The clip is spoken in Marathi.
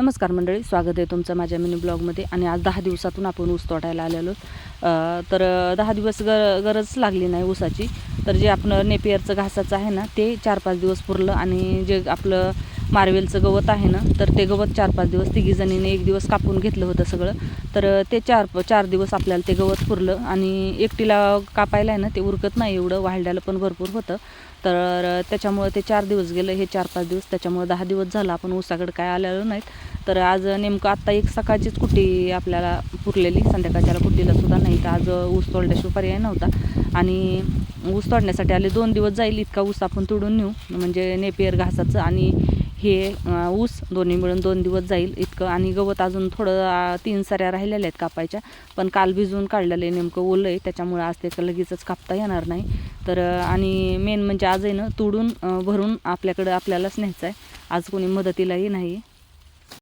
नमस्कार मंडळी स्वागत आहे तुमचं माझ्या मिनी ब्लॉगमध्ये आणि आज दहा दिवसातून आपण ऊस तोडायला आलेलो तर दहा दिवस ग गरज लागली नाही ऊसाची. तर जे आपलं नेपियरचं घासाचं आहे ना ते चार पाच दिवस पुरलं आणि जे आपलं मार्वेलचं गवत आहे ना तर ते गवत चार पाच दिवस तिघी जणीने एक दिवस कापून घेतलं होतं सगळं. तर ते चार चार दिवस आपल्याला ते गवत पुरलं आणि एकटीला कापायला आहे ना ते उरकत नाही एवढं वाढल्याला पण भरपूर होतं. तर त्याच्यामुळे त्याच्यामुळं ते चार दिवस गेलं हे चार पाच दिवस त्याच्यामुळं दहा दिवस झालं आपण ऊसाकडे काय आलेलो नाहीत. तर आज नेमकं आत्ता एक सकाळचीच कुट्टी आपल्याला पुरलेली. संध्याकाळच्याला कुट्टीला सुद्धा नाही तर आज ऊस तोडल्याशिवाय पर्याय नव्हता. आणि ऊस तोडण्यासाठी आले दोन दिवस जाईल इतका ऊस आपण तोडून नेऊ. म्हणजे नेपियर घासाचं आणि हे ऊस दोन्ही मिळून दोन दिवस जाईल इतकं. आणि गवत अजून थोडं तीन साऱ्या राहिलेल्या आहेत कापायच्या. पण काल भिजवून काढलेलं आहे नेमकं ओलं आहे. त्याच्यामुळं आज ते लगेचच कापता येणार नाही. तर आणि मेन म्हणजे आज आहे ना तोडून भरून आपल्याकडं आपल्यालाच न्यायचं आहे. आज कोणी मदतीलाही नाही.